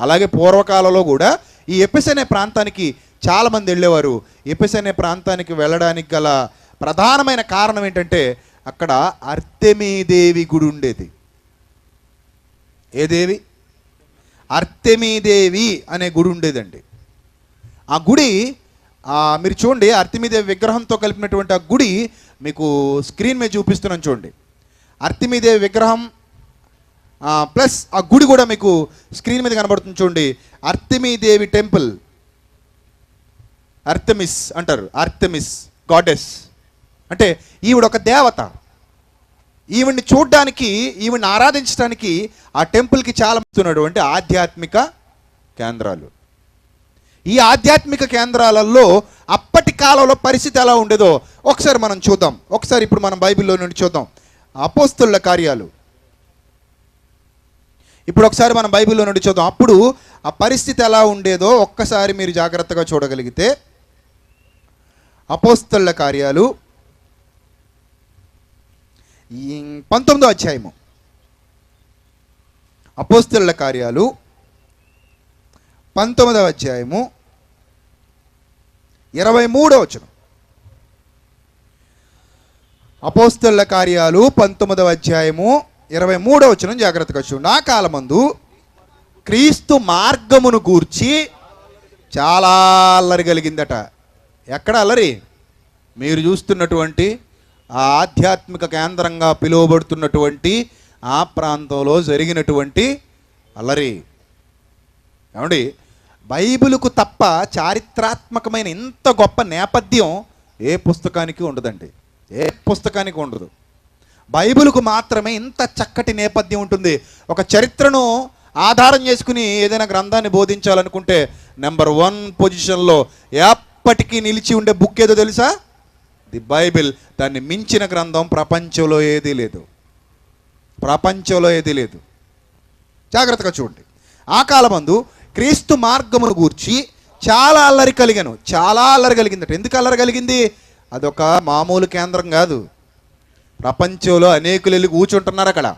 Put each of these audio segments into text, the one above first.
అలాగే పూర్వకాలంలో కూడా ఈ ఎపిస్ అనే ప్రాంతానికి చాలామంది వెళ్ళేవారు. ఎపిస్ అనే ప్రాంతానికి వెళ్ళడానికి గల ప్రధానమైన కారణం ఏంటంటే అక్కడ అర్తెమీదేవి గుడి ఉండేది. ఏ దేవి? అర్తెమీదేవి అనే గుడి ఉండేదండి. ఆ గుడి మీరు చూడండి అర్తిమీదేవి విగ్రహంతో కలిపినటువంటి ఆ గుడి మీకు స్క్రీన్ మీద చూపిస్తున్నాను చూడండి. అర్తిమీదేవి విగ్రహం ప్లస్ ఆ గుడి కూడా మీకు స్క్రీన్ మీద కనబడుతుంది చూడండి. అర్తిమీదేవి టెంపుల్. అర్థమిస్ అంటారు. Artemis goddess. అంటే ఈవిడ ఒక దేవత. ఈవిడ్ని చూడడానికి ఈవిడ్ని ఆరాధించడానికి ఆ టెంపుల్కి చాలా అంటే ఆధ్యాత్మిక కేంద్రాలు. ఈ ఆధ్యాత్మిక కేంద్రాలలో అప్పటి కాలంలో పరిస్థితి ఎలా ఉండేదో ఒకసారి మనం చూద్దాం. ఒకసారి ఇప్పుడు మనం బైబిల్లో నుండి చూద్దాం. అపోస్తుల కార్యాలు. ఇప్పుడు ఒకసారి మనం బైబిల్లో నుండి చూద్దాం. అప్పుడు ఆ పరిస్థితి ఎలా ఉండేదో ఒక్కసారి మీరు జాగ్రత్తగా చూడగలిగితే అపోస్తళ్ళ కార్యాలు పంతొమ్మిదో అధ్యాయము. అపోస్తళ్ళ కార్యాలు పంతొమ్మిదవ అధ్యాయము ఇరవై మూడో వచనం. అపోస్తళ్ళ కార్యాలు పంతొమ్మిదవ అధ్యాయము ఇరవై మూడో వచనం జాగ్రత్తగా చూడండి నా కాలమందు క్రీస్తు మార్గమును గూర్చి చాలా అల్లరి కలిగిందట. ఎక్కడ అల్లరి? మీరు చూస్తున్నటువంటి ఆ ఆధ్యాత్మిక కేంద్రంగా పిలువబడుతున్నటువంటి ఆ ప్రాంతంలో జరిగినటువంటి అల్లరి. ఏమండి? బైబిలుకు తప్ప చారిత్రాత్మకమైన ఇంత గొప్ప నేపథ్యం ఏ పుస్తకానికి ఉండదండి. ఏ పుస్తకానికి ఉండదు. బైబిల్కు మాత్రమే ఇంత చక్కటి నేపథ్యం ఉంటుంది. ఒక చరిత్రను ఆధారం చేసుకుని ఏదైనా గ్రంథాన్ని బోధించాలనుకుంటే నెంబర్ వన్ పొజిషన్లో ఎప్పటికీ నిలిచి ఉండే బుక్ ఏదో తెలుసా? The Bible. దాన్ని మించిన గ్రంథం ప్రపంచంలో ఏదీ లేదు. ప్రపంచంలో ఏదీ లేదు. జాగ్రత్తగా చూడండి. ఆ కాలమందు క్రీస్తు మార్గమును గూర్చి చాలా అల్లరి కలిగాను. చాలా అల్లరి కలిగిందట. ఎందుకు అల్లరి కలిగింది? అదొక మామూలు కేంద్రం కాదు. ప్రపంచంలో అనేకులు వెళ్ళి కూర్చుంటున్నారు అక్కడ.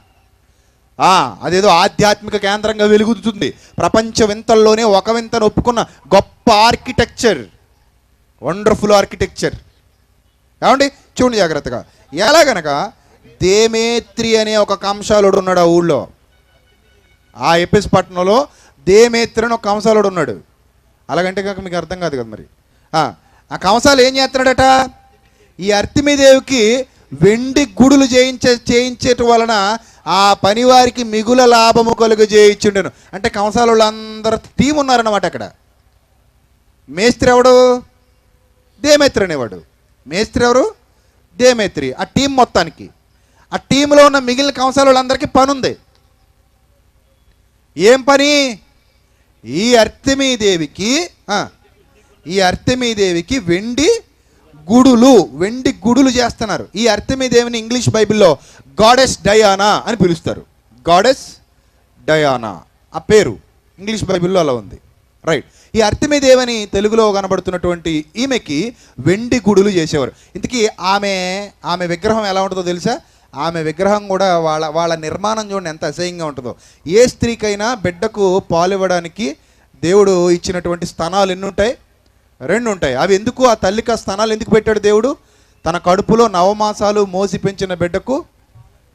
అదేదో ఆధ్యాత్మిక కేంద్రంగా వెలుగుతుంది. ప్రపంచ వింతల్లోనే ఒక వింతను ఒప్పుకున్న గొప్ప ఆర్కిటెక్చర్. Wonderful architecture. ఏమండి? చూడండి జాగ్రత్తగా. ఎలాగనక దేమేత్రి అనే ఒక కంసాలుడు ఉన్నాడు ఆ ఊళ్ళో. ఆ ఎపిస్ పట్టణంలో దేమేత్రి అని ఒక కంసాలుడు ఉన్నాడు. అలాగంటే కాక మీకు అర్థం కాదు కదా మరి. ఆ, ఆ కంసాలు ఏం చేస్తున్నాడట? ఈ అర్తిమీదేవికి వెండి గుడులు చేయించే చేయించేట వలన ఆ పనివారికి మిగుల లాభము కలుగు చేయించుండెను. అంటే కంసాల వాళ్ళందరూ టీం ఉన్నారన్నమాట అక్కడ. మేస్త్రి ఎవడు దేమేత్రి అనేవాడు. మేస్త్రి ఎవరు దేమేత్రి. ఆ టీం మొత్తానికి. ఆ టీంలో ఉన్న మిగిలిన కంసాల వాళ్ళందరికీ పని ఉంది ఏం పని? ఈ అర్తమీదేవికి ఈ అర్తమీదేవికి వెండి గుడులు వెండి గుడులు చేస్తున్నారు. ఈ అర్తమీదేవిని ఇంగ్లీష్ బైబిల్లో గాడెస్ డయానా అని పిలుస్తారు. Goddess Diana. ఆ పేరు ఇంగ్లీష్ బైబిల్లో అలా ఉంది. రైట్. ఈ అర్తమీదేవని తెలుగులో కనబడుతున్నటువంటి ఈమెకి వెండి గుడులు చేసేవారు. ఇంతకీ ఆమె ఆమె విగ్రహం ఎలా ఉంటుందో తెలుసా? ఆమె విగ్రహం కూడా వాళ్ళ వాళ్ళ నిర్మాణం చూడండి ఎంత అసహ్యంగా ఉంటుందో. ఏ స్త్రీకైనా బిడ్డకు పాలు ఇవ్వడానికి దేవుడు ఇచ్చినటువంటి స్థానాలు ఎన్నుంటాయి రెండు ఉంటాయి అవి ఎందుకు? ఆ తల్లికి ఆ స్థానాలు ఎందుకు పెట్టాడు దేవుడు? తన కడుపులో నవమాసాలు మోసి పెంచిన బిడ్డకు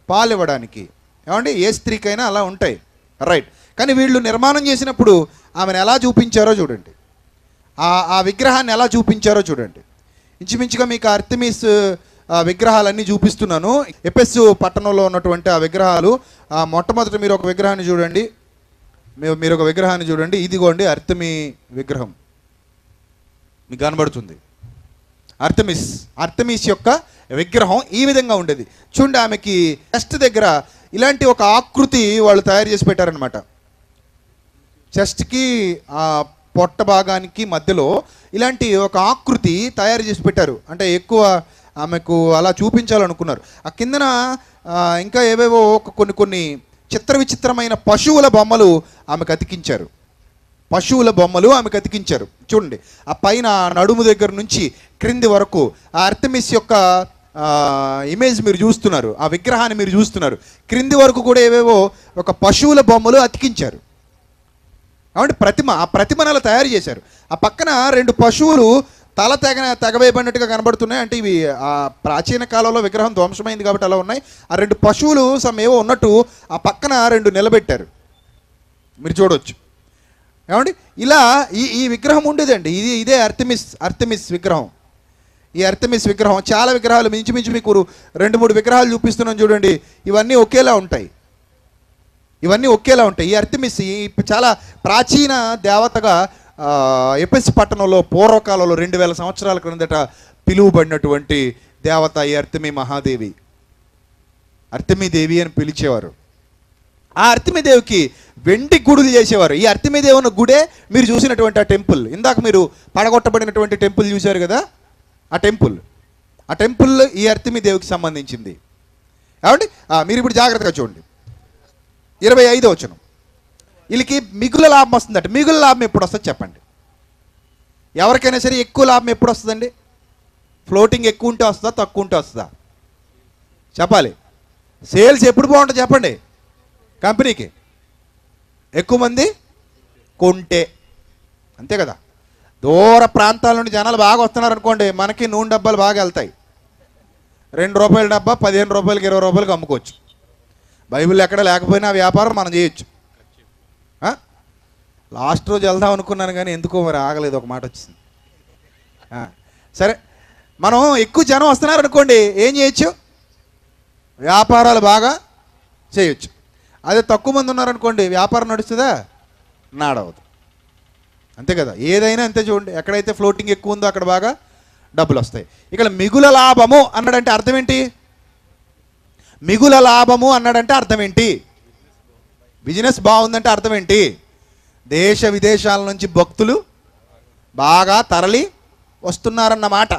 పాలివ్వడానికి. ఏమండి? ఏ స్త్రీకైనా అలా ఉంటాయి. రైట్. కానీ వీళ్ళు నిర్మాణం చేసినప్పుడు ఆమెను ఎలా చూపించారో చూడండి. ఆ ఆ విగ్రహాన్ని ఎలా చూపించారో చూడండి. ఇంచుమించుగా మీకు అర్థమీస్ విగ్రహాలన్నీ చూపిస్తున్నాను. ఎపెస్ పట్టణంలో ఉన్నటువంటి ఆ విగ్రహాలు ఆ మొట్టమొదట మీరు ఒక విగ్రహాన్ని చూడండి. మీరు మీరు ఒక విగ్రహాన్ని చూడండి. ఇదిగోండి అర్థమీ విగ్రహం. మీకు కనబడుతుంది. అర్థమిస్ అర్థమిస్ యొక్క విగ్రహం ఈ విధంగా ఉండేది. చూడండి ఆమెకి చెస్ట్ దగ్గర ఇలాంటి ఒక ఆకృతి వాళ్ళు తయారు చేసి పెట్టారనమాట చెస్ట్కి ఆ పొట్ట భాగానికి మధ్యలో ఇలాంటి ఒక ఆకృతి తయారు చేసి పెట్టారు. అంటే ఎక్కువ ఆమెకు అలా చూపించాలనుకున్నారు. ఆ కిందన ఇంకా ఏవేవో ఒక కొన్ని కొన్ని చిత్ర విచిత్రమైన పశువుల బొమ్మలు ఆమెకు అతికించారు. పశువుల బొమ్మలు ఆమెకు అతికించారు చూడండి ఆ పైన నడుము దగ్గర నుంచి క్రింది వరకు ఆ అర్థమిస్ యొక్క ఇమేజ్ మీరు చూస్తున్నారు ఆ విగ్రహాన్ని మీరు చూస్తున్నారు. క్రింది వరకు కూడా ఏవేవో ఒక పశువుల బొమ్మలు అతికించారు. కాబట్టి ప్రతిమ ఆ ప్రతిమను అలా తయారు చేశారు. ఆ పక్కన రెండు పశువులు తల తెగ తెగవేయబడినట్టుగా కనబడుతున్నాయి. అంటే ఇవి ఆ ప్రాచీన కాలంలో విగ్రహం ధ్వంసమైంది కాబట్టి అలా ఉన్నాయి. ఆ రెండు పశువులు సమ్ ఏవో ఉన్నట్టు ఆ పక్కన రెండు నిలబెట్టారు. మీరు చూడవచ్చు ఏమండి? ఇలా ఈ ఈ విగ్రహం ఉండేదండి. ఇది ఇదే అర్థమిస్ అర్థమిస్ విగ్రహం. ఈ అర్థమిస్ విగ్రహం చాలా విగ్రహాలు మించు మించు మీకు రెండు మూడు విగ్రహాలు చూపిస్తున్నాం చూడండి. ఇవన్నీ ఒకేలా ఉంటాయి. ఇవన్నీ ఒకేలా ఉంటాయి. ఈ అర్థమిస్ ఈ చాలా ప్రాచీన దేవతగా ఎపిస్ పట్టణంలో పూర్వకాలంలో రెండు వేల సంవత్సరాల క్రిందట పిలువబడినటువంటి దేవత ఈ అర్థమి మహాదేవి. అర్థమీదేవి అని పిలిచేవారు. ఆ అర్తిమీదేవికి వెండి గుడులు చేసేవారు. ఈ అర్తిమీదేవి ఉన్న గుడే మీరు చూసినటువంటి ఆ టెంపుల్. ఇందాక మీరు పడగొట్టబడినటువంటి టెంపుల్ చూశారు కదా? ఆ టెంపుల్. ఆ టెంపుల్ ఈ అర్తిమీదేవికి సంబంధించింది. కాబట్టి మీరు ఇప్పుడు జాగ్రత్తగా చూడండి. ఇరవై ఐదో వచ్చిన వీళ్ళకి మిగుల లాభం వస్తుందట. మిగుల లాభం ఎప్పుడు వస్తుంది చెప్పండి. ఎవరికైనా సరే ఎక్కువ లాభం ఎప్పుడు వస్తుందండి? ఫ్లోటింగ్ ఎక్కువ ఉంటే వస్తుందా? తక్కువ ఉంటే వస్తుందా? చెప్పాలి. సేల్స్ ఎప్పుడు బాగుంటుంది చెప్పండి. కంపెనీకి. ఎక్కువ మంది కొంటే. అంతే కదా? దూర ప్రాంతాల నుండి జనాలు బాగా వస్తున్నారు అనుకోండి మనకి నూనె డబ్బాలు బాగా వెళ్తాయి. రెండు రూపాయల డబ్బా పదిహేను రూపాయలకి ఇరవై రూపాయలకి అమ్ముకోవచ్చు. బైబిల్ ఎక్కడ లేకపోయినా వ్యాపారం మనం చేయొచ్చు. లాస్ట్ రోజు వెళ్దాం అనుకున్నాను కానీ ఎందుకో మరి ఆగలేదు ఒక మాట వచ్చింది. సరే. మనం ఎక్కువ జనం వస్తున్నారు అనుకోండి ఏం చేయొచ్చు? వ్యాపారాలు బాగా చేయొచ్చు. అదే తక్కువ మంది ఉన్నారనుకోండి వ్యాపారం నడుస్తుందా? నాడవదు. అంతే కదా. ఏదైనా అంతే చూడండి. ఎక్కడైతే ఫ్లోటింగ్ ఎక్కువ ఉందో అక్కడ బాగా డబ్బులు వస్తాయి. ఇక్కడ మిగుల లాభము అన్నాడంటే అర్థం ఏంటి? మిగుల లాభము అన్నాడంటే అర్థం ఏంటి? బిజినెస్ బాగుందంటే అర్థం ఏంటి? దేశ విదేశాల నుంచి భక్తులు బాగా తరలి వస్తున్నారన్నమాట.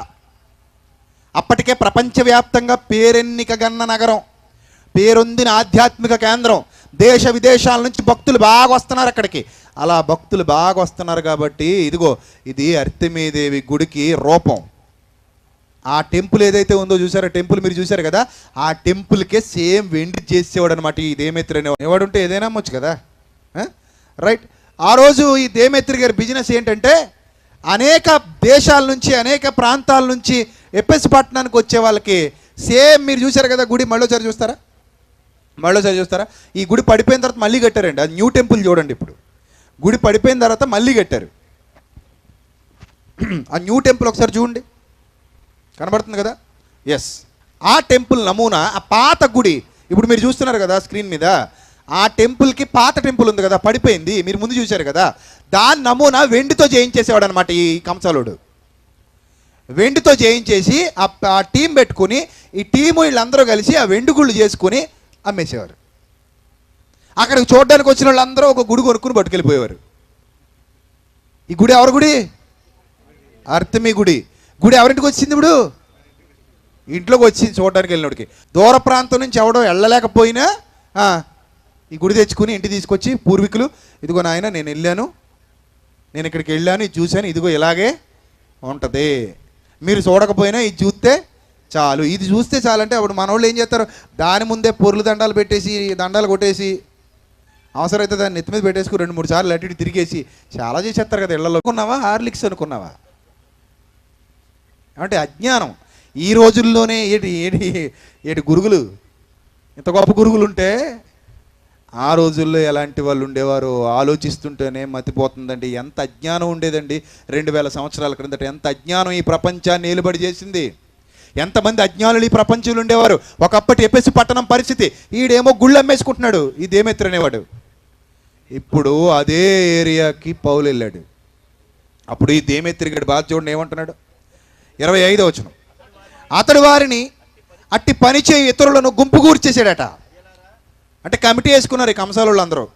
అప్పటికే ప్రపంచవ్యాప్తంగా పేరెన్నికగన్న నగరం పేరొందిన ఆధ్యాత్మిక కేంద్రం దేశ విదేశాల నుంచి భక్తులు బాగా వస్తున్నారు అక్కడికి. అలా భక్తులు బాగా వస్తున్నారు కాబట్టి ఇదిగో ఇది అర్తిమీదేవి గుడికి రూపం. ఆ టెంపుల్ ఏదైతే ఉందో చూసారో టెంపుల్ మీరు చూసారు కదా ఆ టెంపుల్కే సేమ్ వెండి చేసేవాడు అనమాట ఈ దేమేత్రి అనేవాడు ఎవడు ఉంటే ఏదైనా అమ్మొచ్చు కదా రైట్. ఆ రోజు ఈ దేమేత్రి గారి బిజినెస్ ఏంటంటే అనేక దేశాల నుంచి అనేక ప్రాంతాల నుంచి ఎప్ఎస్ పట్టణానికి వచ్చే వాళ్ళకి సేమ్ మీరు చూసారు కదా గుడి మళ్ళీ చూస్తారా? మళ్ళీసారి చూస్తారా? ఈ గుడి పడిపోయిన తర్వాత మళ్ళీ కట్టారండి. అది న్యూ టెంపుల్ చూడండి ఇప్పుడు. గుడి పడిపోయిన తర్వాత మళ్ళీ కట్టారు. ఆ న్యూ టెంపుల్ ఒకసారి చూడండి. కనబడుతుంది కదా? ఎస్ ఆ టెంపుల్ నమూనా ఆ పాత గుడి ఇప్పుడు మీరు చూస్తున్నారు కదా స్క్రీన్ మీద ఆ టెంపుల్కి పాత టెంపుల్ ఉంది కదా పడిపోయింది. మీరు ముందు చూశారు కదా? దాని నమూనా వెండితో చేయించేసేవాడు అనమాట ఈ కంసాలుడు. వెండితో చేయించేసి ఆ టీం పెట్టుకుని ఈ టీము వీళ్ళందరూ కలిసి ఆ వెండుగుళ్ళు చేసుకుని అమ్మేసేవారు. అక్కడికి చూడడానికి వచ్చిన వాళ్ళందరూ ఒక గుడి కొనుక్కుని పట్టుకెళ్ళిపోయేవారు. ఈ గుడి ఎవరి గుడి? అర్థమీ గుడి. గుడి ఎవరింటికి వచ్చింది ఇప్పుడు? ఇంట్లోకి వచ్చింది చూడడానికి వెళ్ళినోడికి. దూర ప్రాంతం నుంచి ఎవడో వెళ్ళలేకపోయినా ఈ గుడి తెచ్చుకుని ఇంటి తీసుకొచ్చి పూర్వీకులు ఇదిగో నాయన నేను వెళ్ళాను. నేను ఇక్కడికి వెళ్ళాను ఇది చూశాను ఇదిగో ఇలాగే ఉంటుంది. మీరు చూడకపోయినా ఇది చూస్తే చాలు. ఇది చూస్తే చాలంటే అప్పుడు మన వాళ్ళు ఏం చేస్తారు? దాని ముందే పొర్లు దండాలు పెట్టేసి దండాలు కొట్టేసి అవసరమైతే దాన్ని నెత్తి మీద పెట్టేసుకుని రెండు మూడు సార్లు అటు ఇటు తిరిగేసి చాలా చేసేస్తారు కదా ఇళ్ళలో. అనుకున్నావా? హార్లిక్స్ అనుకున్నావా? అంటే అజ్ఞానం. ఈ రోజుల్లోనే ఏటి ఏటి ఏటి గురుగులు? ఇంత గొప్ప గురుగులు ఉంటే ఆ రోజుల్లో ఎలాంటి వాళ్ళు ఉండేవారు ఆలోచిస్తుంటేనే మతిపోతుందండి. ఎంత అజ్ఞానం ఉండేదండి. రెండు వేల సంవత్సరాల క్రిందట ఎంత అజ్ఞానం ఈ ప్రపంచాన్ని నిలబడి చేసింది. ఎంతమంది అజ్ఞానులు ఈ ప్రపంచంలో ఉండేవారు? ఒకప్పటి ఎప్పేసి పట్టణం పరిస్థితి. ఈడేమో గుళ్ళు అమ్మేసుకుంటున్నాడు ఈ ఇప్పుడు అదే ఏరియాకి పౌలు వెళ్ళాడు అప్పుడు ఈ దేమెత్రిగాడు బాధ చూడండి ఏమంటున్నాడు? ఇరవై ఐదో వచనం. అతడు వారిని అట్టి పని చేయి ఇతరులను గుంపు కూర్చేసాడట అంటే కమిటీ వేసుకున్నారు ఈ కంసాలు అందరూ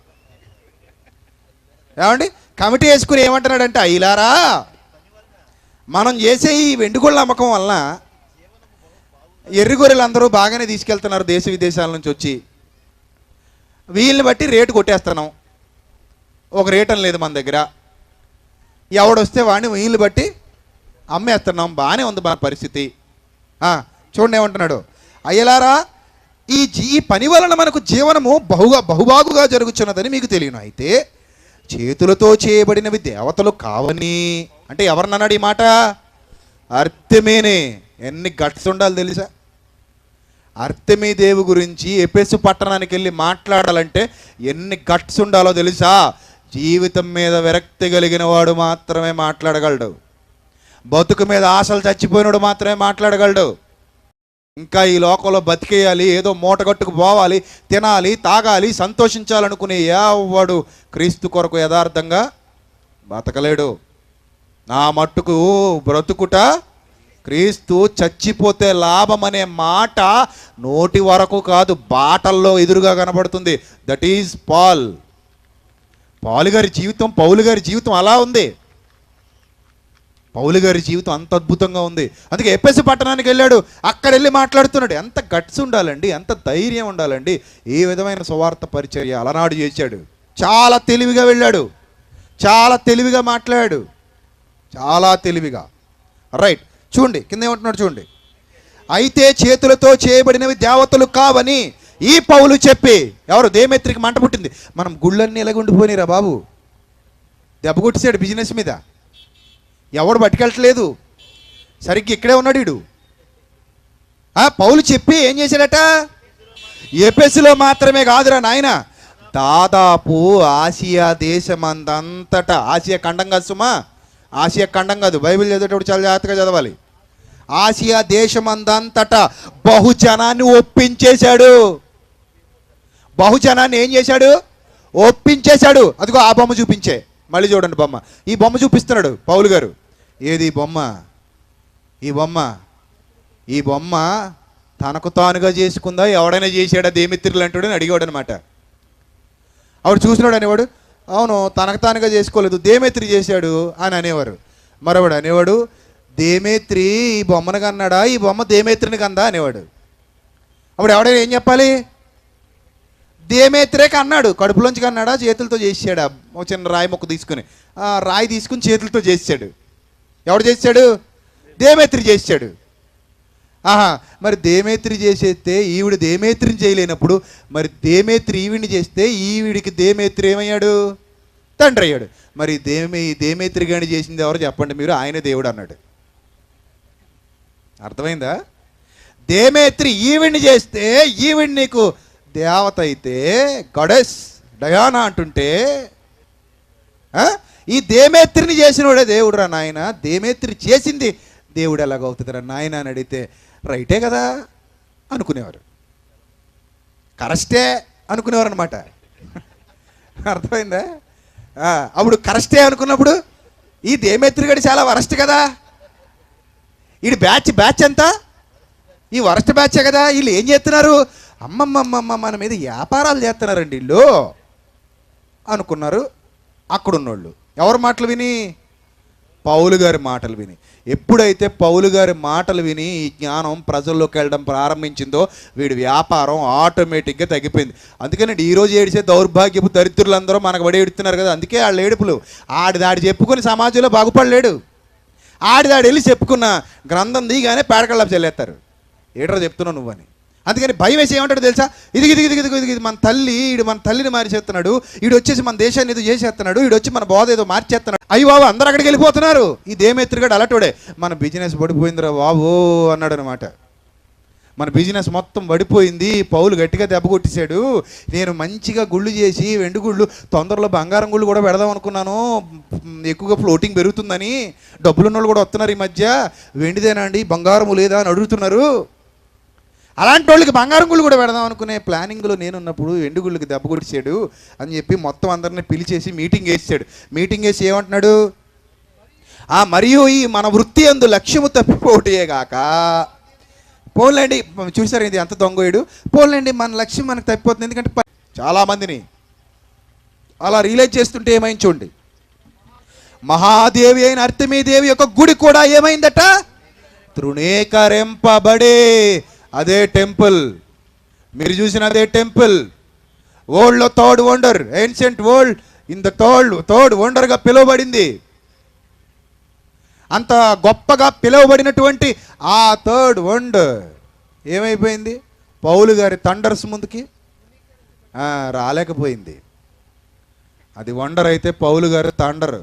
ఏమండి? కమిటీ వేసుకుని ఏమంటున్నాడంటే అయిలారా మనం చేసే ఈ వెండుగుళ్ళ అమ్మకం వలన ఎర్రిగొర్రెలు అందరూ బాగానే తీసుకెళ్తున్నారు దేశ విదేశాల నుంచి వచ్చి. వీళ్ళని బట్టి రేటు కొట్టేస్తున్నాం. ఒక రేట్ అని లేదు మన దగ్గర. ఎవడొస్తే వాడిని వీళ్ళు బట్టి అమ్మేస్తున్నాం. బాగానే ఉంది మన పరిస్థితి. చూడండి ఏమంటున్నాడు. అయ్యలారా ఈ జీ ఈ పని వలన మనకు జీవనము బహుగా బహుబాగుగా జరుగుతున్నదని మీకు తెలియను. అయితే చేతులతో చేయబడినవి దేవతలు కావని. అంటే ఎవరినన్నాడు ఈ మాట? అర్థమేనే ఎన్ని గట్స్ ఉండాలి తెలుసా? అర్థమే దేవు గురించి ఎపెసు పట్టణానికి వెళ్ళి మాట్లాడాలంటే ఎన్ని గట్స్ ఉండాలో తెలుసా? జీవితం మీద విరక్తి కలిగిన వాడు మాత్రమే మాట్లాడగలడు. బతుకు మీద ఆశలు చచ్చిపోయినోడు మాత్రమే మాట్లాడగలడు. ఇంకా ఈ లోకంలో బతికేయాలి ఏదో మూటగట్టుకు పోవాలి తినాలి తాగాలి సంతోషించాలనుకునే ఎవడు క్రీస్తు కొరకు యథార్థంగా బతకలేడు. నా మట్టుకు బ్రతుకుట క్రీస్తు చచ్చిపోతే లాభం అనే మాట నోటి వరకు కాదు బాటల్లో ఎదురుగా కనబడుతుంది. దట్ ఈజ్ పాల్ పాలు గారి జీవితం పౌలు గారి జీవితం అలా ఉంది. పౌలు గారి జీవితం అంత అద్భుతంగా ఉంది. అందుకే ఎప్పసి పట్టణానికి వెళ్ళాడు. అక్కడ వెళ్ళి మాట్లాడుతున్నాడు. ఎంత గట్స్ ఉండాలండి ఎంత ధైర్యం ఉండాలండి. ఏ విధమైన సువార్త పరిచర్య అలనాడు చేశాడు. చాలా తెలివిగా వెళ్ళాడు. చాలా తెలివిగా మాట్లాడాడు. చాలా తెలివిగా. రైట్ చూడండి కింద ఏమంటున్నాడు చూడండి. అయితే చేతులతో చేయబడినవి దేవతలు కావని ఈ పౌలు చెప్పి ఎవరు? దేమెత్రికి మంట పుట్టింది. మనం గుళ్ళన్నీ ఎలాగుండిపోయినరా బాబు? దెబ్బ కొట్టేశాడు బిజినెస్ మీద. ఎవడు పట్టుకెళ్ళట్లేదు. సరిగ్గా ఇక్కడే ఉన్నాడు వీడు. ఆ పౌలు చెప్పి ఏం చేశాడట? ఎపెస్లో మాత్రమే కాదురా నాయన. దాదాపు ఆసియా దేశమందంతటా. ఆసియా ఖండం కాదు సుమా. ఆసియా ఖండం కాదు. బైబిల్ చదివేటప్పుడు చాలా జాగ్రత్తగా చదవాలి. ఆసియా దేశమందంతట బహుజనాన్ని ఒప్పించేశాడు. బహుజనాన్ని ఏం చేశాడు? ఒప్పించేశాడు. అదిగో ఆ బొమ్మ చూపించే. మళ్ళీ చూడండి బొమ్మ. ఈ బొమ్మ చూపిస్తున్నాడు పౌలు గారు. ఏది బొమ్మ? ఈ బొమ్మ. ఈ బొమ్మ తనకు తానుగా చేసుకుందా? ఎవడైనా చేశాడా? దేమిత్రులు అంటాడు అని అడిగాడు అనమాట ఆవిడ చూసినాడు అనేవాడు అవును తనకు తానుగా చేసుకోలేదు. దేమిత్రి చేశాడు? అని అనేవారు. మరొకడు అనేవాడు దేమేత్రి ఈ బొమ్మను కన్నాడా? ఈ బొమ్మ దేమేత్రిని కందా అనేవాడు. అప్పుడు ఎవడైనా ఏం చెప్పాలి? దేమేత్రే అన్నాడు కడుపులోంచి కన్నాడా? చేతులతో చేసాడా ఒక చిన్న రాయి మొక్క తీసుకుని. రాయి తీసుకుని చేతులతో చేసాడు ఎవడు చేశాడు దేమేత్రి చేశాడు ఆహా మరి దేమేత్రి చేసేస్తే ఈవిడ దేమేత్రిని చేయలేనప్పుడు మరి దేమేత్రి ఈవిడిని చేస్తే ఈవిడికి దేమేత్రి ఏమయ్యాడు? తండ్రి అయ్యాడు. మరి దేమే దేమేత్రి గాని చేసింది ఎవరు? చెప్పండి మీరు. ఆయన దేవుడు అన్నాడు. అర్థమైందా? దేమేత్రి ఈవిడ్ని చేస్తే ఈవిడ్ నీకు దేవత అయితే గడెస్ డయానా అంటుంటే ఆ? ఈ దేమేత్రిని చేసినోడే దేవుడురా నాయన. దేమేత్రి చేసింది దేవుడు ఎలాగవుతుందిరా నాయన అని అడిగితే రైటే కదా అనుకునేవారు. కరెస్టే అనుకునేవారు అనమాట అర్థమైందా? అప్పుడు కరెస్టే అనుకున్నప్పుడు ఈ దేమేత్రి గడి చాలా వరస్ట్ కదా. వీడి బ్యాచ్ బ్యాచ్ ఎంత ఈ వరస్ట్ బ్యాచే కదా వీళ్ళు ఏం చేస్తున్నారు? అమ్మమ్మమ్మమ్మ మన మీద వ్యాపారాలు చేస్తున్నారండి వీళ్ళు. అనుకున్నారు. అక్కడున్నోళ్ళు. ఎవరి మాటలు విని? పౌలు గారి మాటలు విని. ఎప్పుడైతే పౌలు గారి మాటలు విని ఈ జ్ఞానం ప్రజల్లోకి వెళ్ళడం ప్రారంభించిందో వీడి వ్యాపారం ఆటోమేటిక్గా తగ్గిపోయింది. అందుకని ఈరోజు ఏడిచే దౌర్భాగ్యపు దరిద్రులందరూ మనకు పడి ఏడుతున్నారు కదా అందుకే వాళ్ళ ఏడుపులు. ఆడి దాడి చెప్పుకొని సమాజంలో బాగుపడలేడు. ఆడిదాడు వెళ్ళి చెప్పుకున్న గ్రంథం దిగానే పేడకళ్ళ చెల్లేస్తారు ఏట్రా చెప్తున్నావు నువ్వని? అందుకని భయం వేసి ఏమంటాడు తెలుసా? ఇది ఇది ఇది ఇది ఇది మన తల్లి ఈడు మన తల్లిని మార్చేస్తున్నాడు ఈడు వచ్చేసి మన దేశాన్ని ఏదో చేసేస్తున్నాడు ఈడు వచ్చి మన బోధ ఏదో మార్చేస్తున్నాడు అయ్యి బాబు అందరు అక్కడికి వెళ్ళిపోతున్నారు. ఈ దేమేత్రిగాడు అలటోడే. మన బిజినెస్ పడిపోయిందిరా బాబు అన్నాడు అనమాట మన బిజినెస్ మొత్తం పడిపోయింది పౌలు గట్టిగా దెబ్బ కొట్టేశాడు. నేను మంచిగా గుళ్ళు చేసి వెండి గుళ్ళు తొందరలో బంగారం గుళ్ళు కూడా పెడదాం అనుకున్నాను. ఎక్కువగా ఫ్లోటింగ్ పెరుగుతుందని. డబ్బులున్న వాళ్ళు కూడా వస్తున్నారు ఈ మధ్య. వెండిదేనా అండి బంగారము లేదా అని అడుగుతున్నారు. అలాంటి వాళ్ళకి బంగారం గుళ్ళు కూడా పెడదాం అనుకునే ప్లానింగ్లో నేనున్నప్పుడు వెండి గుళ్ళకి దెబ్బ కొట్టేశాడు అని చెప్పి మొత్తం అందరిని పిలిచేసి మీటింగ్ వేసాడు మీటింగ్ వేసి ఏమంటున్నాడు? ఆ మరియు ఈ మన వృత్తి అందు లక్ష్యము తప్పిపోటే గాక పోన్లేండి చూసారు ఇది ఎంత దొంగోయుడు పోన్లేండి మన లక్ష్యం మనకు తప్పిపోతుంది. ఎందుకంటే చాలామందిని అలా రియలైజ్ చేస్తుంటే ఏమైంది చూడండి. మహాదేవి అయిన అర్థమీ దేవి యొక్క గుడి కూడా ఏమైందట? తృణీకరింపబడే అదే టెంపుల్. మీరు చూసిన అదే టెంపుల్. వరల్డ్లో third wonder. Ancient world in the third third వండర్గా పిలువబడింది. అంత గొప్పగా పిలువబడినటువంటి ఆ థర్డ్ వండర్ ఏమైపోయింది? పౌలు గారి థండర్స్ ముందుకి రాలేకపోయింది. అది వండర్ అయితే పౌలు గారు థండర్.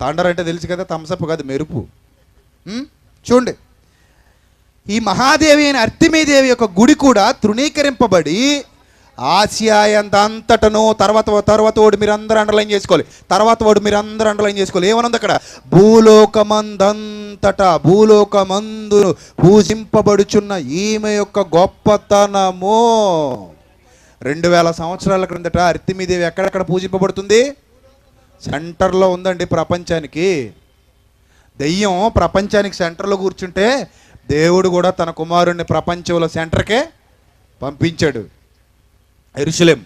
థండర్ అంటే తెలుసు కదా థమ్సప్ కాదు మెరుపు. చూడండి. ఈ మహాదేవి అయిన అర్తిమీదేవి యొక్క గుడి కూడా తృణీకరింపబడి ఆసియా అంతటను తర్వాత తర్వాత ఓడి మీరు అందరూ అండర్లైన్ చేసుకోవాలి. తర్వాత ఓడి మీరు అందరూ అండర్లైన్ చేసుకోవాలి. ఏమనుంది అక్కడ? భూలోకమందంతట భూలోకమందు పూజింపబడుచున్న ఈమె యొక్క గొప్పతనము. రెండు వేల సంవత్సరాల క్రిందట అర్తిమీదేవి ఎక్కడెక్కడ పూజింపబడుతుంది? సెంటర్లో ఉందండి ప్రపంచానికి. దెయ్యం ప్రపంచానికి సెంటర్లో కూర్చుంటే దేవుడు కూడా తన కుమారుణ్ణి ప్రపంచంలో సెంటర్కే పంపించాడు. ఎరుసలేం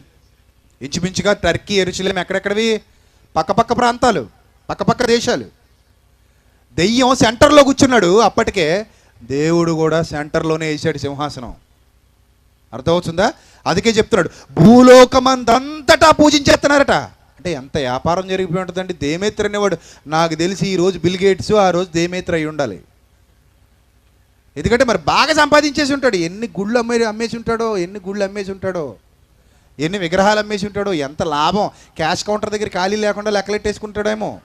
ఇంచుమించుగా టర్కీ ఎరుసలేం ఎక్కడెక్కడవి? పక్కపక్క ప్రాంతాలు పక్కపక్క దేశాలు. దెయ్యం సెంటర్లో కూర్చున్నాడు అప్పటికే. దేవుడు కూడా సెంటర్లోనే వేసాడు సింహాసనం. అర్థమవుతుందా? అందుకే చెప్తున్నాడు భూలోకమందంతటా పూజించేస్తున్నారట. అంటే ఎంత వ్యాపారం జరిగిపోయి ఉంటుందండి? దేమేత్ర అనేవాడు. నాకు తెలిసి ఈ రోజు బిల్ గేట్స్ ఆ రోజు దేమేత్ర అయి ఉండాలి. ఎందుకంటే మరి బాగా సంపాదించేసి ఉంటాడు. ఎన్ని గుళ్ళు అమ్మే అమ్మేసి ఉంటాడో ఎన్ని గుళ్ళు అమ్మేసి ఉంటాడో. ఎన్ని విగ్రహాలు అమ్మేసి ఉంటాడో ఎంత లాభం. క్యాష్ కౌంటర్ దగ్గర ఖాళీ లేకుండా లెక్కలెట్టేసుకుంటాడేమో.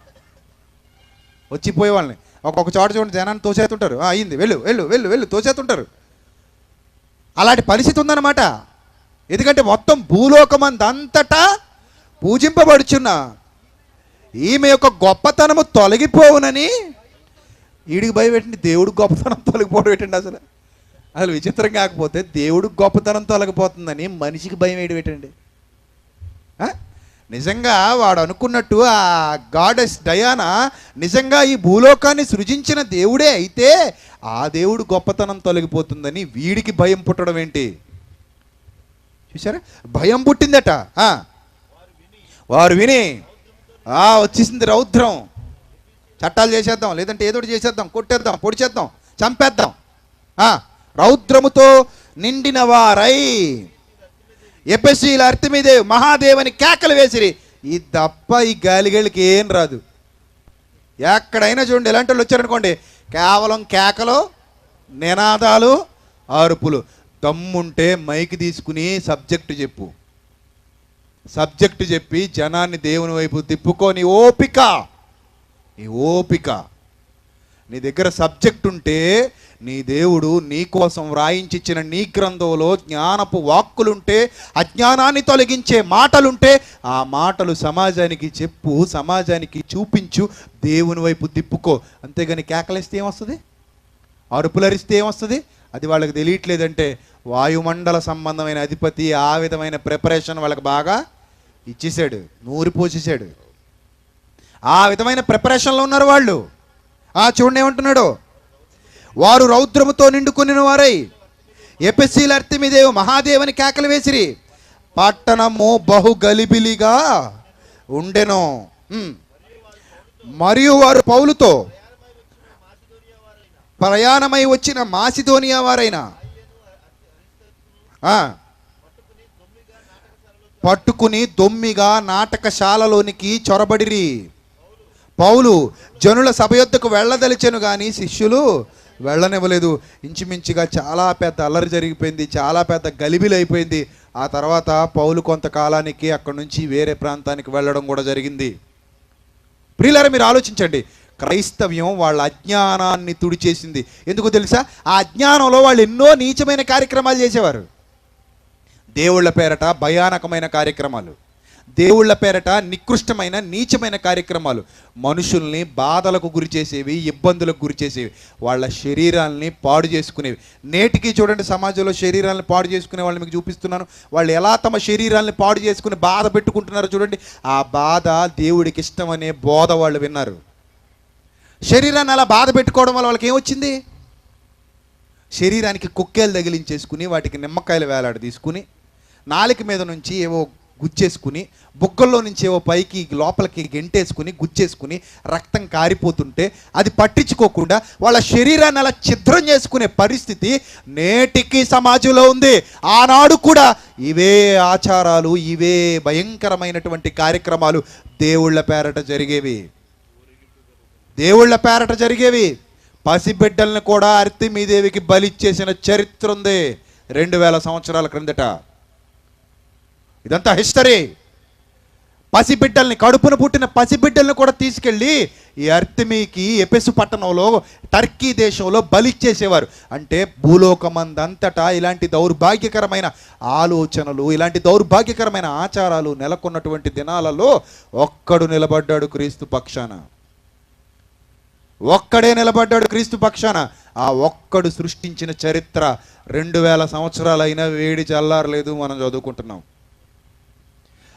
వచ్చిపోయే వాళ్ళని. ఒక్కొక్క చోట చూడండి జనాన్ని తోసేస్తుంటారు. అయింది వెళ్ళు వెళ్ళు వెళ్ళు వెళ్ళు తోసేస్తుంటారు. అలాంటి పరిస్థితి ఉందన్నమాట. ఎందుకంటే మొత్తం భూలోకమందంతటా పూజింపబడుచున్న ఈమె యొక్క గొప్పతనము తొలగిపోవునని ఈడికి భయపెట్టండి దేవుడు గొప్పతనం తొలగిపోవడం ఏంటండి అసలు? అసలు విచిత్రం కాకపోతే దేవుడు గొప్పతనం తొలగిపోతుందని మనిషికి భయం వేయడం ఏంటండి నిజంగా వాడు అనుకున్నట్టు ఆ గాడెస్ డయానా నిజంగా ఈ భూలోకాన్ని సృజించిన దేవుడే అయితే ఆ దేవుడు గొప్పతనం తొలగిపోతుందని వీడికి భయం పుట్టడం ఏంటి? చూసారా భయం పుట్టిందట. వారు విని ఆ వచ్చేసింది రౌద్రం. చట్టాలు చేసేద్దాం లేదంటే ఏదో చేసేద్దాం కొట్టేద్దాం పొడిచేద్దాం చంపేద్దాం. రౌద్రముతో నిండిన వారై ఎపసీల అర్థమిదేవ్ మహాదేవుని కేకలు వేసిరి. ఈ దప్ప ఈ గాలిగళ్ళకి ఏం రాదు. ఎక్కడైనా చూడండి ఎలాంటి వాళ్ళు వచ్చారనుకోండి కేవలం కేకలు నినాదాలు అరుపులు. దమ్ముంటే మైక్ తీసుకుని సబ్జెక్టు చెప్పు. సబ్జెక్టు చెప్పి జనాన్ని దేవుని వైపు తిప్పుకొని ఓపిక. నీ ఓపిక. నీ దగ్గర సబ్జెక్ట్ ఉంటే నీ దేవుడు నీ కోసం వ్రాయించిచ్చిన నీ గ్రంథంలో జ్ఞానపు వాక్కులుంటే అజ్ఞానాన్ని తొలగించే మాటలుంటే ఆ మాటలు సమాజానికి చెప్పు సమాజానికి చూపించు దేవుని వైపు తిప్పుకో. అంతేగాని కేకలేస్తే ఏమొస్తుంది? అరుపులరిస్తే ఏమొస్తుంది? అది వాళ్ళకి తెలియట్లేదంటే వాయుమండల సంబంధమైన అధిపతి ఆ విధమైన ప్రిపరేషన్ వాళ్ళకి బాగా ఇచ్చేసాడు నూరి పోసేసాడు ఆ విధమైన ప్రిపరేషన్లో ఉన్నారు వాళ్ళు. ఆ చూడండి ఏమంటున్నాడు? వారు రౌద్రముతో నిండుకుని వారై ఎపిసీల అర్థమిదేవు మహాదేవుని కేకలు వేసిరి. పట్టణము బహు గలిబిలిగా ఉండెను మరియు వారు పౌలుతో ప్రయాణమై వచ్చిన మాసిధోనియా వారైనా పట్టుకుని దొమ్మిగా నాటకశాలలోనికి చొరబడిరి. పౌలు జనుల సభ వెళ్ళదలిచాను వెళ్ళదలిచెను కానీ శిష్యులు వెళ్ళనివ్వలేదు. ఇంచుమించుగా చాలా పెద్ద అల్లరి జరిగిపోయింది చాలా పెద్ద గలిబిలి అయిపోయింది ఆ తర్వాత పౌలు కొంతకాలానికి అక్కడి నుంచి వేరే ప్రాంతానికి వెళ్ళడం కూడా జరిగింది. ప్రియులారా మీరు ఆలోచించండి. క్రైస్తవ్యం వాళ్ళ అజ్ఞానాన్ని తుడిచేసింది. ఎందుకు తెలుసా? ఆ అజ్ఞానంలో వాళ్ళు ఎన్నో నీచమైన కార్యక్రమాలు చేసేవారు. దేవుళ్ళ పేరట భయానకమైన కార్యక్రమాలు. దేవుళ్ళ పేరట నికృష్టమైన నీచమైన కార్యక్రమాలు. మనుషుల్ని బాధలకు గురి చేసేవి ఇబ్బందులకు గురి చేసేవి. వాళ్ళ శరీరాల్ని పాడు చేసుకునేవి. నేటికి చూడండి సమాజంలో శరీరాలను పాడు చేసుకునే వాళ్ళని మీకు చూపిస్తున్నాను. వాళ్ళు ఎలా తమ శరీరాల్ని పాడు చేసుకుని బాధ పెట్టుకుంటున్నారో చూడండి. ఆ బాధ దేవుడికి ఇష్టమనే బోధ వాళ్ళు విన్నారు. శరీరాన్ని అలా బాధ పెట్టుకోవడం వల్ల వాళ్ళకి ఏమొచ్చింది? శరీరానికి కుక్కేలు తగిలించేసుకుని వాటికి నిమ్మకాయలు వేలాడ తీసుకుని నాలిక మీద నుంచి ఏవో గుచ్చేసుకుని బుగ్గల్లో నుంచి ఏవో పైకి లోపలికి గెంటేసుకుని గుచ్చేసుకుని రక్తం కారిపోతుంటే అది పట్టించుకోకుండా వాళ్ళ శరీరాన్ని అలా ఛిద్రం చేసుకునే పరిస్థితి నేటికి సమాజంలో ఉంది. ఆనాడు కూడా ఇవే ఆచారాలు ఇవే భయంకరమైనటువంటి కార్యక్రమాలు దేవుళ్ళ పేరట జరిగేవి. దేవుళ్ళ పేరట జరిగేవి. పసిబిడ్డల్ని కూడా అర్తిమీదేవికి బలిచ్చేసిన చరిత్ర ఉంది. రెండు వేల సంవత్సరాల క్రిందట. ఇదంతా హిస్టరీ పసిబిడ్డల్ని కడుపున పుట్టిన పసిబిడ్డల్ని కూడా తీసుకెళ్ళి ఈ అర్తిమీకి ఎపెసు పట్టణంలో టర్కీ దేశంలో బలిచ్చేసేవారు అంటే భూలోకమందంతటా ఇలాంటి దౌర్భాగ్యకరమైన ఆలోచనలు ఇలాంటి దౌర్భాగ్యకరమైన ఆచారాలు నెలకొన్నటువంటి దినాలలో ఒక్కడు నిలబడ్డాడు క్రీస్తు పక్షాన. ఒక్కడే నిలబడ్డాడు క్రీస్తు పక్షాన. ఆ ఒక్కడు సృష్టించిన చరిత్ర రెండు వేల సంవత్సరాలైనా వేడి చల్లారలేదు మనం చదువుకుంటున్నాం.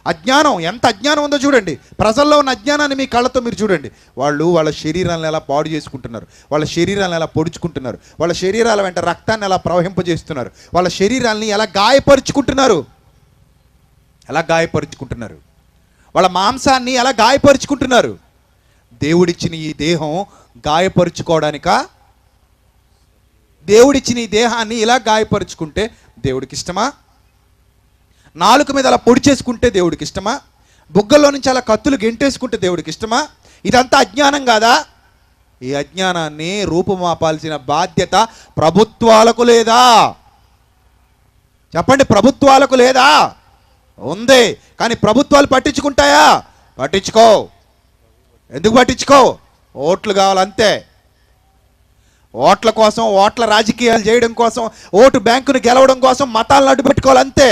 అజ్ఞానం ఎంత అజ్ఞానం ఉందో చూడండి. ప్రజల్లో ఉన్న అజ్ఞానాన్ని మీ కళ్ళతో మీరు చూడండి. వాళ్ళు వాళ్ళ శరీరాలను ఎలా పాడు చేసుకుంటున్నారు వాళ్ళ శరీరాలను ఎలా పొడుచుకుంటున్నారు వాళ్ళ శరీరాల వెంట రక్తాన్ని ఎలా ప్రవహింపజేస్తున్నారు వాళ్ళ శరీరాలని ఎలా గాయపరుచుకుంటున్నారు? ఎలా గాయపరుచుకుంటున్నారు? వాళ్ళ మాంసాన్ని ఎలా గాయపరుచుకుంటున్నారు? దేవుడిచ్చిన ఈ దేహం గాయపరుచుకోవడానిక? దేవుడిచ్చిన ఈ దేహాన్ని ఇలా గాయపరుచుకుంటే దేవుడికి ఇష్టమా నాలుక మీద అలా పొడి చేసుకుంటే దేవుడికి ఇష్టమా? బుగ్గల్లో నుంచి అలా కత్తులు గెంటేసుకుంటే దేవుడికి ఇష్టమా? ఇదంతా అజ్ఞానం కాదా? ఈ అజ్ఞానాన్ని రూపుమాపాల్సిన బాధ్యత ప్రభుత్వాలకు లేదా? చెప్పండి ప్రభుత్వాలకు లేదా? ఉంది. కానీ ప్రభుత్వాలు పట్టించుకుంటాయా? పట్టించుకో. ఎందుకు పట్టించుకో? ఓట్లు కావాలంతే ఓట్ల కోసం ఓట్ల రాజకీయాలు చేయడం కోసం ఓటు బ్యాంకును గెలవడం కోసం మతాలను అడ్డు పెట్టుకోవాలంతే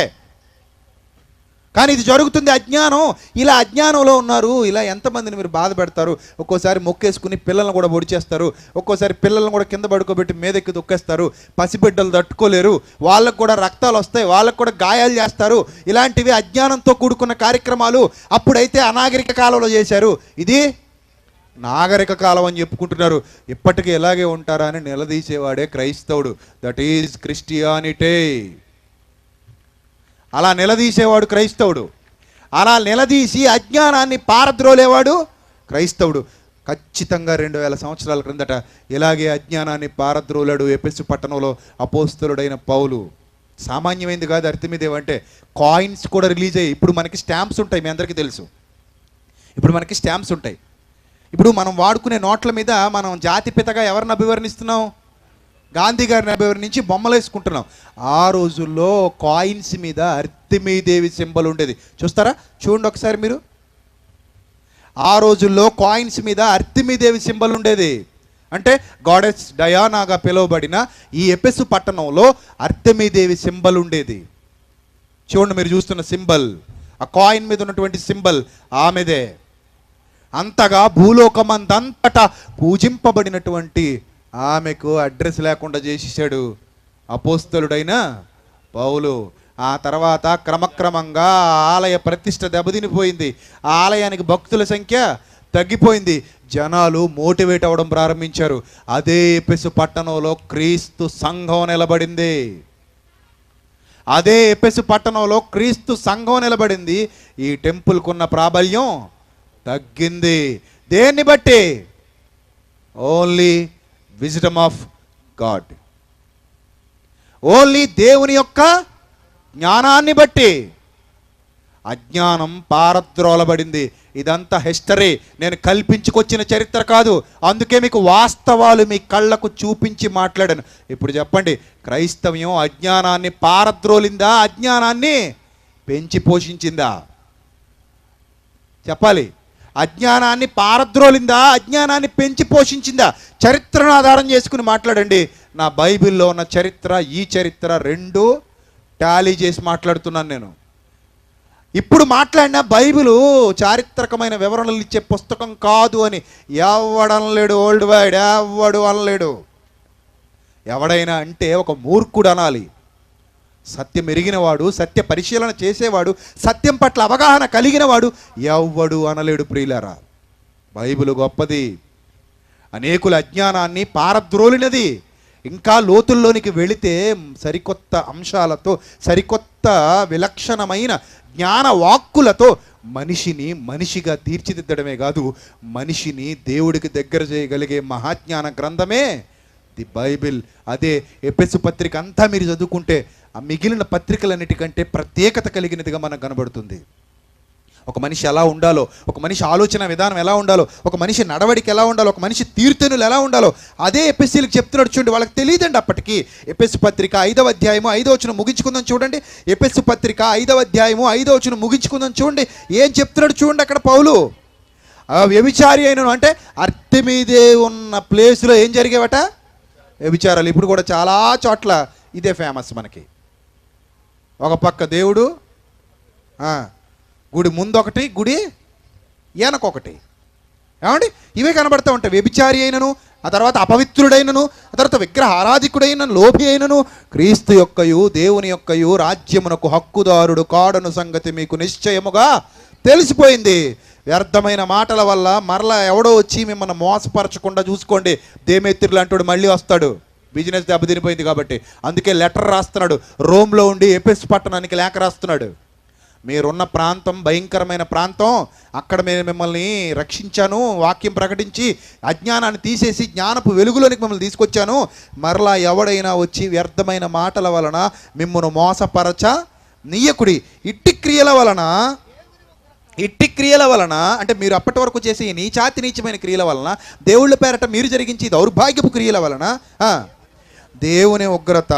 కానీ ఇది జరుగుతుంది అజ్ఞానం. ఇలా అజ్ఞానంలో ఉన్నారు. ఇలా ఎంతమందిని మీరు బాధ పెడతారు? ఒక్కోసారి మొక్కేసుకుని పిల్లల్ని కూడా ఒడిచేస్తారు ఒక్కోసారి పిల్లల్ని కూడా కింద పడుకోబెట్టి మీదెక్కి దొక్కేస్తారు పసిబిడ్డలు తట్టుకోలేరు. వాళ్ళకు కూడా రక్తాలు వస్తాయి. వాళ్ళకు కూడా గాయాలు చేస్తారు. ఇలాంటివి అజ్ఞానంతో కూడుకున్న కార్యక్రమాలు అప్పుడైతే అనాగరిక కాలంలో చేశారు. ఇది నాగరిక కాలం అని చెప్పుకుంటున్నారు. ఇప్పటికీ ఇలాగే ఉంటారా అని నిలదీసేవాడే క్రైస్తవుడు. దట్ ఈజ్ క్రిస్టియానిటీ అలా నిలదీసేవాడు క్రైస్తవుడు. అలా నిలదీసి అజ్ఞానాన్ని పారద్రోలేవాడు క్రైస్తవుడు. ఖచ్చితంగా రెండు వేల సంవత్సరాల క్రిందట ఇలాగే అజ్ఞానాన్ని పారద్రోలాడు ఎపెసు పట్టణంలో అపోస్తలుడైన పౌలు. సామాన్యమైంది కాదు అర్థమిదేవ్ అంటే కాయిన్స్ కూడా రిలీజ్ అయ్యాయి ఇప్పుడు మనకి స్టాంప్స్ ఉంటాయి మీ అందరికీ తెలుసు. ఇప్పుడు మనకి స్టాంప్స్ ఉంటాయి. ఇప్పుడు మనం వాడుకునే నోట్ల మీద మనం జాతిపితగా ఎవరిని అభివర్ణిస్తున్నాం? గాంధీ నభై నుంచి బొమ్మలు వేసుకుంటున్నాం. ఆ రోజుల్లో కాయిన్స్ మీద అర్తిమీదేవి సింబల్ ఉండేది. చూస్తారా? చూడండి ఒకసారి మీరు. ఆ రోజుల్లో కాయిన్స్ మీద అర్తిమీదేవి సింబల్ ఉండేది. అంటే గాడెస్ డయానాగా పిలువబడిన ఈ ఎపెసు పట్టణంలో అర్తిమీదేవి సింబల్ ఉండేది. చూడండి మీరు చూస్తున్న సింబల్. ఆ కాయిన్ మీద ఉన్నటువంటి సింబల్ ఆమెదే. అంతగా భూలోకమందంతటా పూజింపబడినటువంటి ఆమెకు అడ్రస్ లేకుండా చేసేసాడు అపోస్తలుడైన పౌలు. ఆ తర్వాత క్రమక్రమంగా ఆలయ ప్రతిష్ట దెబ్బతినిపోయింది. ఆలయానికి భక్తుల సంఖ్య తగ్గిపోయింది. జనాలు మోటివేట్ అవ్వడం ప్రారంభించారు. అదే ఎపెసు పట్టణంలో క్రీస్తు సంఘం నిలబడింది. అదే ఎపెసు పట్టణంలో క్రీస్తు సంఘం నిలబడింది. ఈ టెంపుల్కున్న ప్రాబల్యం తగ్గింది. దేన్ని బట్టి? Only wisdom of God. Only దేవుని యొక్క జ్ఞానాన్ని బట్టి అజ్ఞానం పారద్రోలబడింది. ఇదంతా హిస్టరీ. నేను కల్పించుకొచ్చిన చరిత్ర కాదు. అందుకే మీకు వాస్తవాలు మీ కళ్ళకు చూపించి మాట్లాడాను. ఇప్పుడు చెప్పండి క్రైస్తవ్యం అజ్ఞానాన్ని పారద్రోలిందా? అజ్ఞానాన్ని పెంచి పోషించిందా? చెప్పాలి. అజ్ఞానాన్ని పారద్రోలిందా? అజ్ఞానాన్ని పెంచి పోషించిందా? చరిత్రను ఆధారం చేసుకుని మాట్లాడండి. నా బైబిల్లో ఉన్న చరిత్ర ఈ చరిత్ర రెండు టాలీ చేసి మాట్లాడుతున్నాను నేను. ఇప్పుడు మాట్లాడిన బైబిలు చారిత్రకమైన వివరణలు ఇచ్చే పుస్తకం కాదు అని ఎవడనలేడు ఓల్డ్ వైడ్ ఎవడు అనలేడు. ఎవడైనా అంటే ఒక మూర్ఖుడు అనాలి. సత్యం ఎరిగినవాడు సత్య పరిశీలన చేసేవాడు సత్యం పట్ల అవగాహన కలిగినవాడు ఎవ్వడు అనలేడు ప్రియులారా. బైబిల్ గొప్పది. అనేకుల అజ్ఞానాన్ని పారద్రోలినది. ఇంకా లోతుల్లోనికి వెళితే సరికొత్త అంశాలతో సరికొత్త విలక్షణమైన జ్ఞాన వాక్కులతో మనిషిని మనిషిగా తీర్చిదిద్దడమే కాదు మనిషిని దేవుడికి దగ్గర చేయగలిగే మహాజ్ఞాన గ్రంథమే ది బైబిల్ అదే ఎపెసు పత్రిక అంతా మీరు చదువుకుంటే ఆ మిగిలిన పత్రికలన్నిటికంటే ప్రత్యేకత కలిగినదిగా మనకు కనబడుతుంది. ఒక మనిషి ఎలా ఉండాలో ఒక మనిషి ఆలోచన విధానం ఎలా ఉండాలో ఒక మనిషి నడవడికి ఎలా ఉండాలో ఒక మనిషి తీర్థనులు ఎలా ఉండాలో అదే ఎపిఎస్సీలకు చెప్తున్నాడు చూడండి వాళ్ళకి తెలియదండి అప్పటికి. ఎపిఎస్సి పత్రిక ఐదవ అధ్యాయము ఐదవ వచ్చిన ముగించుకుందాం చూడండి. ఎపిఎస్సి పత్రిక ఐదవ అధ్యాయము ఐదవ వచ్చిన ముగించుకుందాం చూడండి. ఏం చెప్తున్నాడు చూడండి అక్కడ పౌలు? వ్యభిచారి అయినను అంటే అర్తమీదే ఉన్న ప్లేస్లో ఏం జరిగేవట? వ్యభిచారాలు ఇప్పుడు కూడా చాలా చోట్ల ఇదే ఫేమస్ మనకి. ఒక పక్క దేవుడు గుడి ముందొకటి గుడి వెనకొకటి. ఏమండి? ఇవే కనబడతా ఉంటాయి. వ్యభిచారి అయినను ఆ తర్వాత అపవిత్రుడైనను ఆ తర్వాత విగ్రహ ఆరాధికుడైన లోభి అయినను క్రీస్తు యొక్కయు దేవుని యొక్కయు రాజ్యమునకు హక్కుదారుడు కాడను సంగతి మీకు నిశ్చయముగా తెలిసిపోయింది. వ్యర్థమైన మాటల వల్ల మరలా ఎవడో వచ్చి మిమ్మల్ని మోసపరచకుండా చూసుకోండి. దేమేత్రులు అంటాడు మళ్ళీ వస్తాడు. బిజినెస్ దెబ్బతినిపోయింది కాబట్టి. అందుకే లెటర్ రాస్తున్నాడు. రోమ్లో ఉండి ఎపిస్ పట్టణానికి లేఖ రాస్తున్నాడు. మీరున్న ప్రాంతం భయంకరమైన ప్రాంతం. అక్కడ నేను మిమ్మల్ని రక్షించాను. వాక్యం ప్రకటించి అజ్ఞానాన్ని తీసేసి జ్ఞానపు వెలుగులోనికి మిమ్మల్ని తీసుకొచ్చాను. మరలా ఎవడైనా వచ్చి వ్యర్థమైన మాటల వలన మిమ్మల్ని మోసపరచ నీయకుడి ఇట్టి క్రియల వలన ఇట్టి క్రియల వలన అంటే మీరు అప్పటి వరకు చేసే నీచాతి నీచమైన క్రియల వలన దేవుళ్ళ పేరట మీరు జరిగించి దౌర్భాగ్యపు క్రియల వలన దేవుని ఉగ్రత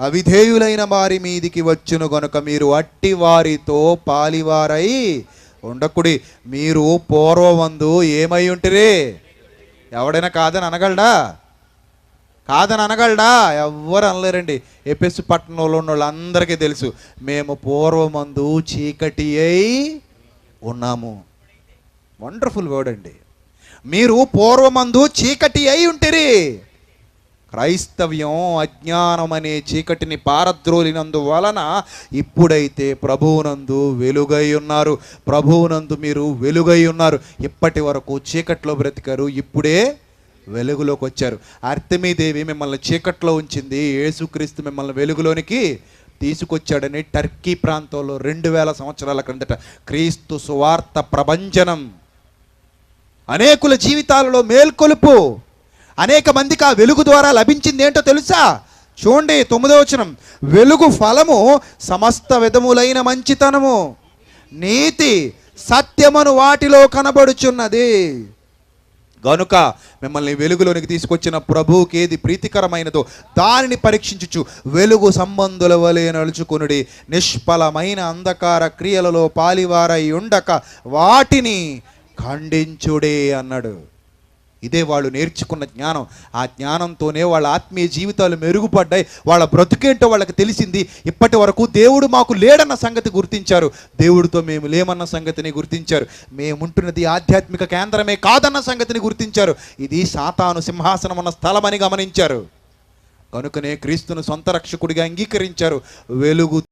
అవిధేయులైన వారి మీదికి వచ్చును గనుక మీరు అట్టి వారితో పాలివారై ఉండకుడి. మీరు పూర్వమందు ఏమై ఉంటిరే? ఎవడైనా కాదని అనగలడా? కాదని అనగలడా? ఎవ్వరు అనలేరండి. ఎపిస్ పట్టణంలో ఉన్న వాళ్ళందరికీ తెలుసు. మేము పూర్వమందు చీకటి అయి ఉన్నాము. వండర్ఫుల్ వర్డ్ అండి. మీరు పూర్వమందు చీకటి అయి ఉంటిరి. క్రైస్తవ్యం అజ్ఞానం అనే చీకటిని పారద్రోలినందు వలన ఇప్పుడైతే ప్రభువునందు వెలుగై ఉన్నారు. ప్రభువునందు మీరు వెలుగై ఉన్నారు. ఇప్పటి వరకు చీకట్లో బ్రతికారు ఇప్పుడే వెలుగులోకి వచ్చారు. అర్థమీదేవి మిమ్మల్ని చీకట్లో ఉంచింది. యేసుక్రీస్తు మిమ్మల్ని వెలుగులోనికి తీసుకొచ్చాడని టర్కీ ప్రాంతంలో రెండు వేల సంవత్సరాల క్రిందట క్రీస్తు సువార్త ప్రభంజనం. అనేకుల జీవితాలలో మేల్కొలుపు. అనేక మందికి ఆ వెలుగు ద్వారా లభించింది ఏంటో తెలుసా? చూడండి తొమ్మిదో వచనం. వెలుగు ఫలము సమస్త విధములైన మంచితనము. నీతి సత్యమను వాటిలో కనబడుచున్నది. గనుక మిమ్మల్ని వెలుగులోనికి తీసుకొచ్చిన ప్రభువుకి ఏది ప్రీతికరమైనదో దానిని పరీక్షించుచు వెలుగు సంబంధుల వలె నడుచుకునుడి. నిష్ఫలమైన అంధకార క్రియలలో పాలివారై ఉండక వాటిని ఖండించుడే అన్నాడు. ఇదే వాళ్ళు నేర్చుకున్న జ్ఞానం. ఆ జ్ఞానంతోనే వాళ్ళ ఆత్మీయ జీవితాలు మెరుగుపడ్డాయి. వాళ్ళ బ్రతుకేంటో వాళ్ళకి తెలిసింది. ఇప్పటి వరకు దేవుడు మాకు లేడన్న సంగతి గుర్తించారు. దేవుడితో మేము లేమన్న సంగతిని గుర్తించారు. మేముంటున్నది ఆధ్యాత్మిక కేంద్రమే కాదన్న సంగతిని గుర్తించారు. ఇది సాతాను సింహాసనం ఉన్న స్థలమని గమనించారు. కనుకనే క్రీస్తును సొంత రక్షకుడిగా అంగీకరించారు. వెలుగు